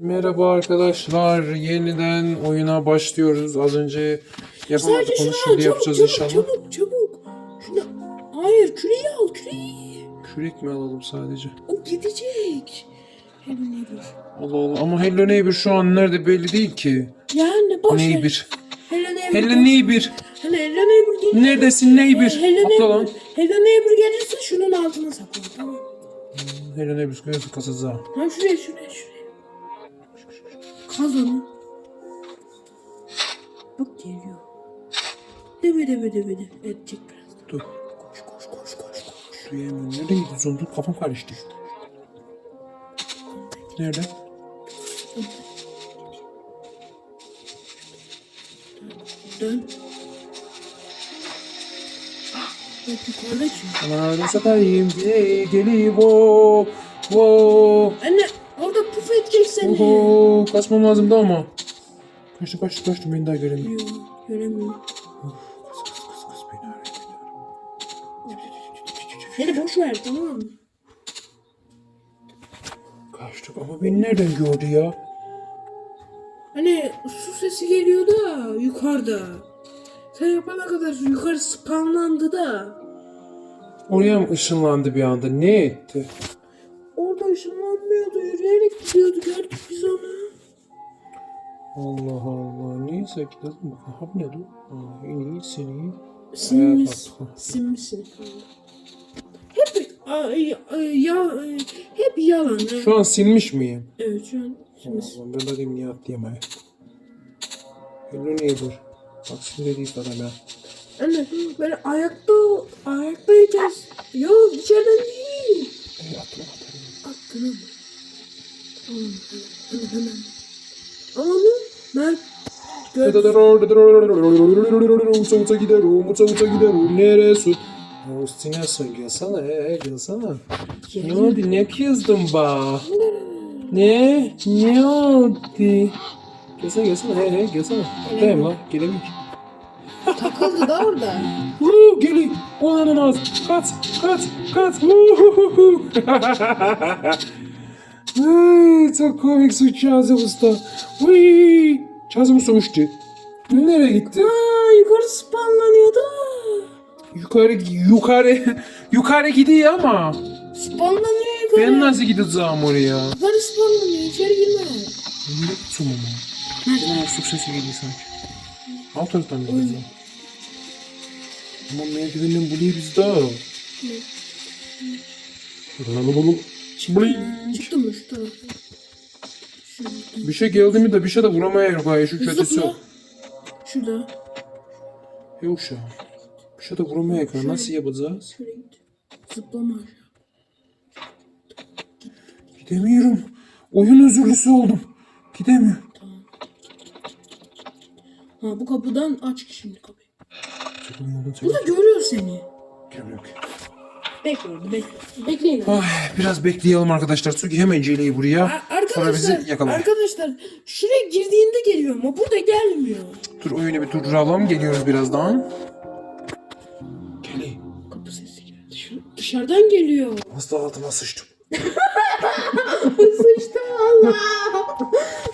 Merhaba arkadaşlar. Yeniden oyuna başlıyoruz. Az önce yapamadık onu şimdi yapacağız çabuk inşallah. çabuk çabuk. Şunu hayır küreği al küreği. Kürek mi alalım sadece? O gidecek. Hello neighbor. Allah Allah ama Hello Neighbor şu an nerede belli değil ki. Yani boş ver. Neighbor. Hello neighbor. Hello Neighbor. Hello neighbor. Neredesin Neighbor? Hello Atla neighbor. lan. Hello neighbor gelirse şunun altına sakla tamam. Hello Neighbor koyuyorsun kasası. Ha şuraya şuraya şuraya. Kaz onu. Bak geliyor. Debe debe debe de. Edecek biraz. Dur. Koş koş koş koş koş. Duyamıyorum. Nereye gidiyorsun? Dur kafam karıştı. Nerede? Dön. Yukarıda çünkü. Ananı satayım. Gel, geliyor. Wow. Wow. Anne orada puf edecek seni. Oho, kaçmam lazımdı ama. Kaçtı kaçtı kaçtı beni daha göremiyor. Yok göremiyorum. Kız kız kız kız beni arıyor beni arıyor. Beni boş ver tamam mı? Kaçtık ama beni nereden gördü ya? Hani su sesi geliyor da yukarıda. Sen yapana kadar yukarı spamlandı da. Oraya mı ışınlandı bir anda? Ne etti? Gidiyordu. Gördük biz onu. Allah Allah. Neyse gidelim bakalım. Ha bu ne dur? Aa, en iyi seni. Kalktı. Sinmişsin. Hep ay, ay, ya, ay, hep yalan. Şu an silmiş miyim? Evet şu an sinmişsin. Allah, ben de dedim niye atlayayım Hello neighbor. Bak sinir ediyor sana ben. Anne böyle ayakta ayaktayacağız. Yok içeriden değil. Ey atla atarım. Onu ben. Uça uça giderim, uça uça giderim. Neresi? Üstüne son gelsene, he, gelsene. Ne oldu, ne kızdın ba? Ne? Ne oldu? Gelsene, gelsene, he, he, gelsene. Atlayayım lan, gelemiyorum. Takıldı da orada. Woo, geli. Olanın az. Kaç, kaç, kaç. Woo. Ay, çok komik su Kazım Usta. Uy. Kazım Usta uçtu. Nereye gitti? Aa yukarı spamlanıyordu. Yukarı, yukarı, yukarı gidiyor ama. Spamlanıyor yukarı. Ben nasıl gideceğim oraya? Yukarı spamlanıyor içeri girme. Nereye gideceğim ama? Bana su sesi geliyor sanki. Alt taraftan gideceğim. Ama merdivenden buluyor bizi daha. Lan oğlum. Bling. Çıktın mı şu tarafa? Bir şey geldi mi de bir şey de vuramaya gayet şu kötüsü. Zıpla. Şurada. Yok şu. Bir şey de vuramaya gayet. Nasıl yapacağız? Şuraya git. Zıplama. Gidemiyorum. Oyun özürlüsü oldum. Gidemiyorum. Ha bu kapıdan aç şimdi kapıyı. Çekilin yoldan çekilin. Burada görüyor seni. Gelmiyor ki. Bekle orada bekle. Bekleyin. Ay, biraz bekleyelim arkadaşlar. Çünkü hemen Ceyle'yi buraya. A- Sonra bizi Arkadaşlar, yakalar. arkadaşlar şuraya girdiğinde geliyor ama burada gelmiyor. Dur oyunu bir durduralım. Geliyoruz birazdan. Geli. Kapı sesi geldi. Şu, dışarıdan geliyor. Hasta altıma sıçtım. Sıçtım valla.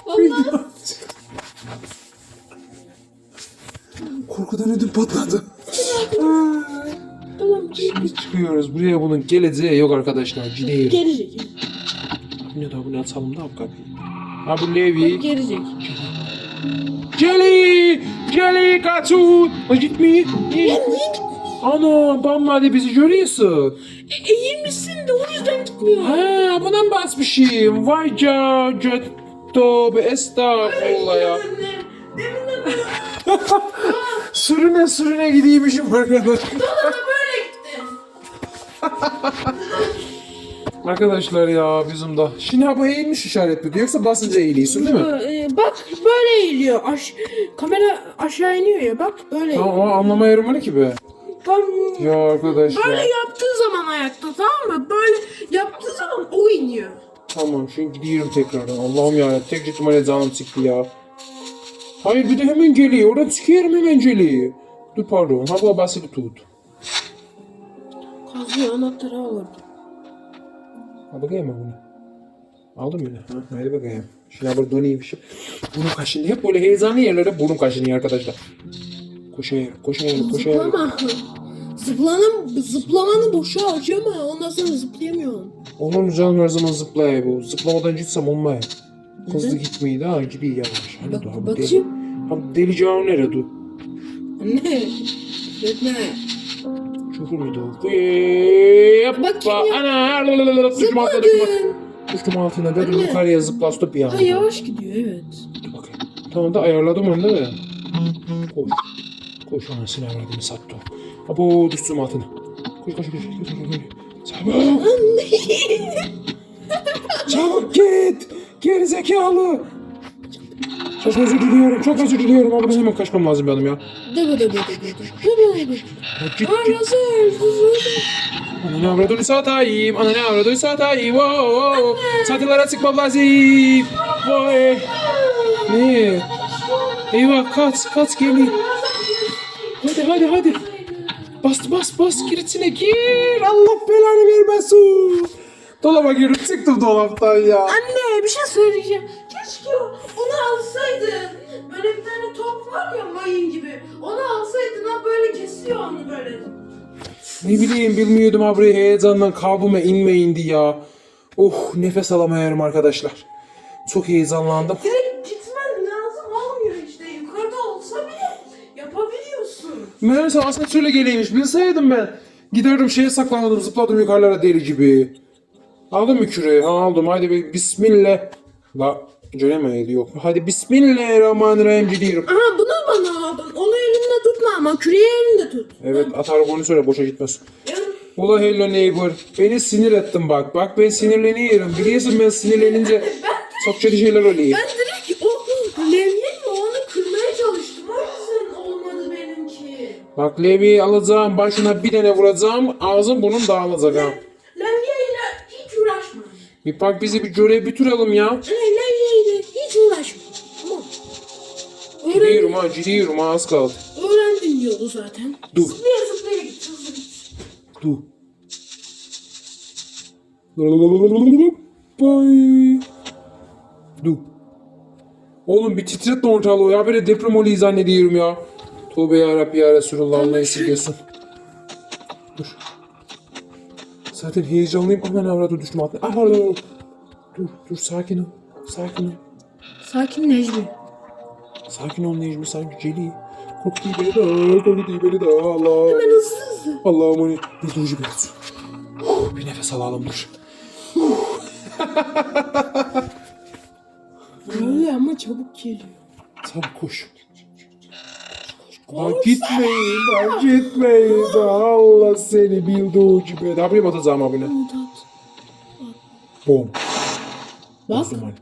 Valla. Korkudan ödüm patladı. Biz çıkıyoruz. Buraya bunun geleceği yok arkadaşlar. Gidiyor. Gelecek. Ne de bunu açalım da kapıyı. Ha bu Levi. Gelecek. Jelly! Jelly kaçın! O gitmeyi. niye Ana bambaşka bizi görüyorsun. E, eğilmişsin de o yüzden gitmiyor. Ha bundan basmışım. Vay ca ca tövbe estağfurullah ya. sürüne sürüne gidiymişim arkadaşlar. Arkadaşlar ya bizim ha bu eğilmiş işaretli yoksa basınca eğiliyorsun değil mi? Ee, bak böyle eğiliyor. Aş kamera aşağı iniyor ya bak böyle. Tamam ama anlamaya öyle ki be. Tam Ya arkadaşlar. böyle yaptığı zaman ayakta tamam mı? Böyle yaptığı zaman o iniyor. Tamam şimdi gidiyorum tekrardan. Allah'ım ya tek ihtimalle canım çıktı ya. Hayır bir de hemen geliyor. Oradan çıkıyorum hemen geliyor. Dur pardon. Ha bu basılı tut. Kazıyor anahtarı al orada. Ha bakayım ben bunu. Aldım bile. Ha, hadi bakayım. Şuna böyle döneyim. Şu- Burnum kaşınıyor. Hep böyle heyecanlı yerlere burnum kaşınıyor arkadaşlar. Koşuyor, koşuyor, koşuyor. Zıplama. Zıplanın, zıplamanı boşa harcama. Ondan sonra zıplayamıyorsun. Onun canım her zaman zıplaya bu. Zıplamadan gitsem olmaya. Hızlı gitmeyi daha gibi yavaş. Hani Bak, daha deli. bakayım. Abi deli canı nerede? Etme. O? Hoppa. Bakayım ya. Ana. Düştüm altına düştüm altına. Zıpladın. Düştüm altına. Dedim Anne. yukarıya zıpla stop bir Ha yavaş gidiyor evet. Bakayım. Tamam da ayarladım onu değil mi? Koş. Koş anasını avradını sattı. Abo düştüm altına. Koş koş koş koş koş koş. Çabuk. Çabuk git. Geri zekalı. Çok özür diliyorum. Çok özür diliyorum. Ama hemen kaçmam lazım benim ya. Debe. Debe debe. Ya Git. Ananı avradını satayım. Ananı avradını satayım. Wow, wow. Satılara çıkmam lazım. Vay. Ne? Eyvah kaç kaç geliyor. Hadi hadi hadi. Bas bas bas gir içine gir. Allah belanı vermesin. Dolaba girip çıktım dolaptan ya. Anne bir şey söyleyeceğim. Keşke onu alsaydın. Böyle bir tane top var ya mayın gibi. Onu alsaydın ha böyle kesiyor onu böyle. Ne bileyim bilmiyordum abi heyecandan kabuğuma inme indi ya. Oh nefes alamıyorum arkadaşlar. Çok heyecanlandım. Direkt gitmen lazım olmuyor işte. Yukarıda olsa bile yapabiliyorsun. Meğerse asansörle geleymiş. Bilseydim ben. Giderdim şeye saklanırdım zıpladım yukarılara deli gibi. Aldım mı küreği? Ha aldım. Haydi bir bismillah. La göremeydi yok. Hadi bismillahirrahmanirrahim gidiyorum. Aha bunu bana aldın. Onu elinde tutma ama küreği elinde tut. Evet atar onu söyle boşa gitmez. Ula hello neighbor. Beni sinir ettin bak. Bak ben sinirleniyorum. Biliyorsun ben sinirlenince çok kötü şeyler oluyor. ben direkt o levyeyle onu kırmaya çalıştım. O yüzden olmadı benimki. Bak Levi'yi alacağım. Başına bir tane vuracağım. Ağzın burnun dağılacak ha. Levyeyle hiç uğraşma. Bir bak bizi bir görev bitirelim ya. Anne levyeyle Gidiyorum ha gidiyorum ha az kaldı. öğrendin yolu zaten. Dur. Zıplaya zıplaya git. hızlı git. Du. Bay. Du. Oğlum bir titretme ortalığı ya. Böyle deprem oluyor zannediyorum ya. Tövbe yarabbi ya Resulullah Allah esirgesin. Dur. Zaten heyecanlıyım. Aman avradı düştüm altına. Ah pardon. Dur dur sakin ol. Sakin ol. Sakin Necmi. Sakin ol Necmi sanki Celi. Korktu beni de, korktu beni de Allah. Hemen hızlı hızlı. Allah'ım onu bildiğinci bir olsun. Huh, Bir nefes alalım dur. Öyle ama çabuk geliyor. Çabuk koş. Bak gitmeyin, bak gitmeyin. Allah seni bildiği gibi. Ne yapayım atacağım at. Bom. Bak. Bozdum hani.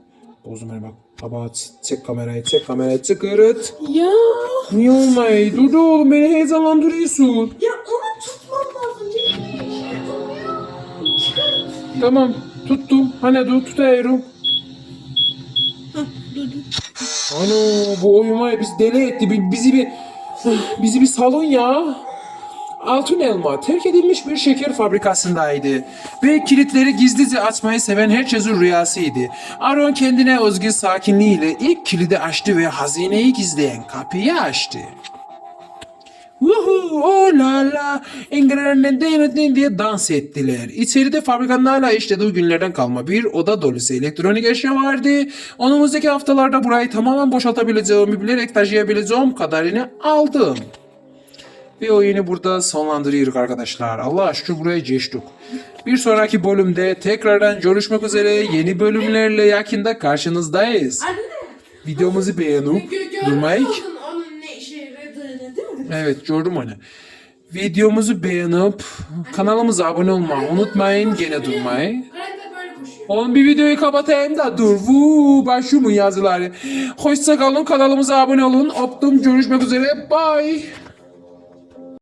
Bozdum hani bak. Baba çek kamerayı, çek kamerayı, çıkarıt. Ya. Niye olmayı? Dur da oğlum beni heyecanlandırıyorsun. Ya onu tutmam lazım. Tamam, tuttum. Hani dur, tutuyorum. Dur dur. Ano bu oyun biz deli etti. Bi- Bizi bir bizi bir salon ya. Altın Elma terk edilmiş bir şeker fabrikasındaydı ve kilitleri gizlice açmayı seven herkesin rüyasıydı. Aaron kendine özgü sakinliğiyle ilk kilidi açtı ve hazineyi gizleyen kapıyı açtı. Vuhu, oh la la, engrenen diye dans ettiler. İçeride fabrikanın hala işlediği günlerden kalma bir oda dolusu elektronik eşya vardı. Önümüzdeki haftalarda burayı tamamen boşaltabileceğimi bilerek taşıyabileceğim kadarını aldım. Ve oyunu burada sonlandırıyoruz arkadaşlar. Allah şükür buraya geçtik. Bir sonraki bölümde tekrardan görüşmek üzere yeni bölümlerle yakında karşınızdayız. Videomuzu beğenip durmayın. Evet gördüm onu. Videomuzu beğenip kanalımıza abone olmayı unutmayın. Gene durmayı. Oğlum bir videoyu kapatayım da dur. Vuu mu yazıları. Hoşça kalın kanalımıza abone olun. Optum görüşmek üzere. Bye.